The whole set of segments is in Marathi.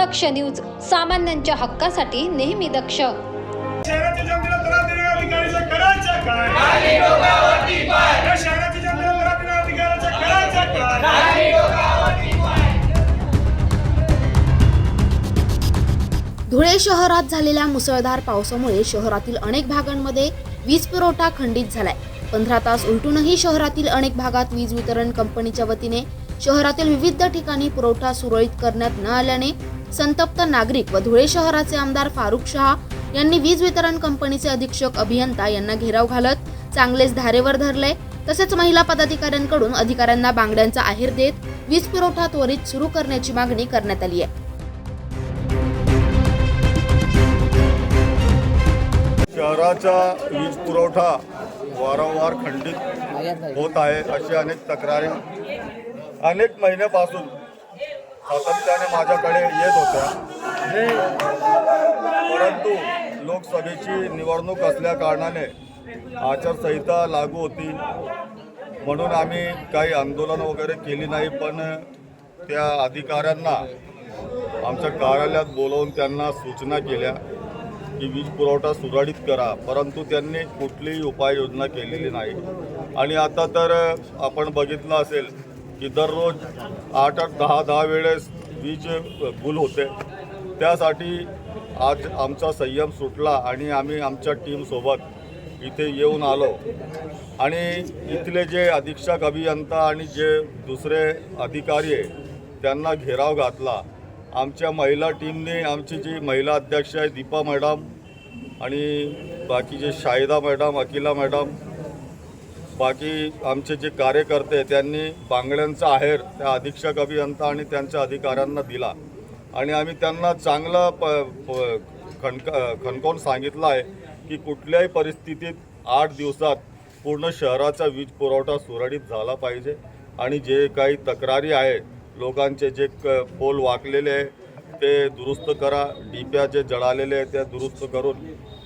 दक्ष न्यूज सामान्यांच्या हक्कासाठी नेहमी दक्ष. धुळे शहरात झालेल्या मुसळधार पावसामुळे शहरातील अनेक भागांमध्ये वीज पुरवठा खंडित झालाय. पंधरा तास उलटूनही शहरातील अनेक भागात वीज वितरण कंपनीच्या वतीने शहरातील विविध ठिकाणी पुरवठा सुरळीत करण्यात न आल्याने संतप्त नागरिक व धुळे शहराचे आमदार फारुख शहा यांनी वीज वितरण कंपनीचे अधीक्षक अभियंता यांना घेराव घालत चांगलेच धारेवर धरले. तसेच महिला पदाधिकाऱ्यांकडून अधिकाऱ्यांना बांगड्यांचा आहेर देत वीज पुरवठा त्वरित सुरू करण्याची मागणी करण्यात आली आहे. शहराचा वीज पुरवठा वारंवार खंडित होत आहे अशी अनेक तक्रारी अनेक महिन्यापासून सातत्याने माझ्याकडे येत होत्या. परंतु लोकसभेची निवडणूक असल्या कारणाने आचारसंहिता लागू होती. म्हणून आम्ही काही आंदोलन वगैरे केली नाही पण त्या अधिकाऱ्यांना आमच्या कार्यालयात बोलवून त्यांना सूचना केल्या की वीज पुरवठा सुरळीत करा परंतु त्यांनी कुठलीही उपाययोजना केलेली नाही. आणि आता तर आपण बघितलं असेल की दररोज आठ आठ दहा दहा वेळेस वीज गुल होते त्यासाठी आज आमचा संयम सुटला आणि आम्ही आमच्या टीमसोबत इथे येऊन आलो. आणि इथले जे अधीक्षक अभियंता आणि जे दुसरे अधिकारी आहे त्यांना घेराव घातला. आमच्या महिला टीमने आमची जी महिला अध्यक्ष आहे दीपा मॅडम आणि बाकीचे शाहिदा मॅडम अकिला मॅडम बाकी आमचे जे कार्यकर्ते त्यांनी बांगड्यांचा आहेर त्या अधीक्षक अभियंता आणि त्यांच्या अधिकाऱ्यांना दिला. आणि आम्ही त्यांना चांगलं प प- खणक खणकावून सांगितलं आहे की कुठल्याही परिस्थितीत आठ दिवसात पूर्ण शहराचा वीज पुरवठा सुरळीत झाला पाहिजे. आणि जे काही तक्रारी आहे लोकांचे जे क पोल वाकलेले आहे ते दुरुस्त करा. डिप्या जे जळालेले आहेत त्या दुरुस्त करून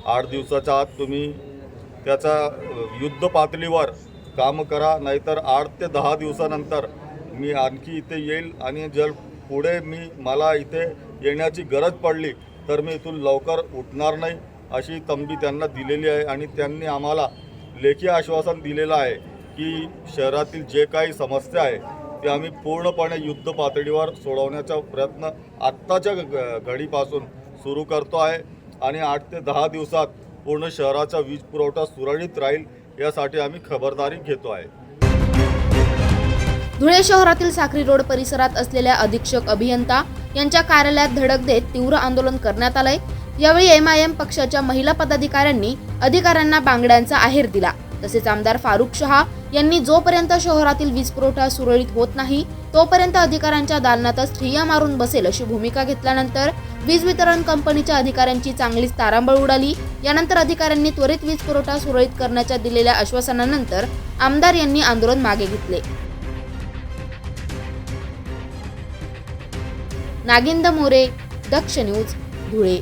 आठ दिवसाच्या आत तुम्ही त्याचा युद्ध पातळीवर काम करा नाहीतर आठ ते दहा दिवसानंतर मी आणखी इथे येईल आणि जर पुढे मी मला इथे येण्याची गरज पडली तर मी इथून लवकर उठणार नाही अशी तंबी त्यांना दिलेली आहे आणि त्यांनी आम्हाला लेखी आश्वासन दिलेलं आहे की शहरातील जे काही समस्या आहे ते आम्ही पूर्णपणे युद्ध पातळीवर सोडवण्याचा प्रयत्न आत्ताच्या घडीपासून सुरू करतो आहे. आणि आठ ते दहा दिवसात पूर्ण शहराचा वीज पुरवठा सुरळीत राहील यासाठी आम्ही खबरदारी घेतो आहे. धुळे शहरातील साखरी रोड परिसरात असलेल्या अधीक्षक अभियंता यांच्या कार्यालयात धडक देत तीव्र आंदोलन करण्यात आलंय. यावेळी एम आय एम पक्षाच्या महिला पदाधिकाऱ्यांनी अधिकाऱ्यांना बांगड्यांचा आहेर दिला. तसेच आमदार फारुख शहा यांनी जोपर्यंत शहरातील वीज पुरवठा सुरळीत होत नाही तोपर्यंत अधिकाऱ्यांच्या दालनातच ठिय्या मारून बसेल अशी भूमिका घेतल्यानंतर वीज वितरण कंपनीच्या अधिकाऱ्यांची चांगलीच तारांबळ उडाली. यानंतर अधिकाऱ्यांनी त्वरित वीज पुरवठा सुरळीत करण्याच्या दिलेल्या आश्वासनानंतर आमदार यांनी आंदोलन मागे घेतले. नागिंद मोरे दक्ष न्यूज धुळे.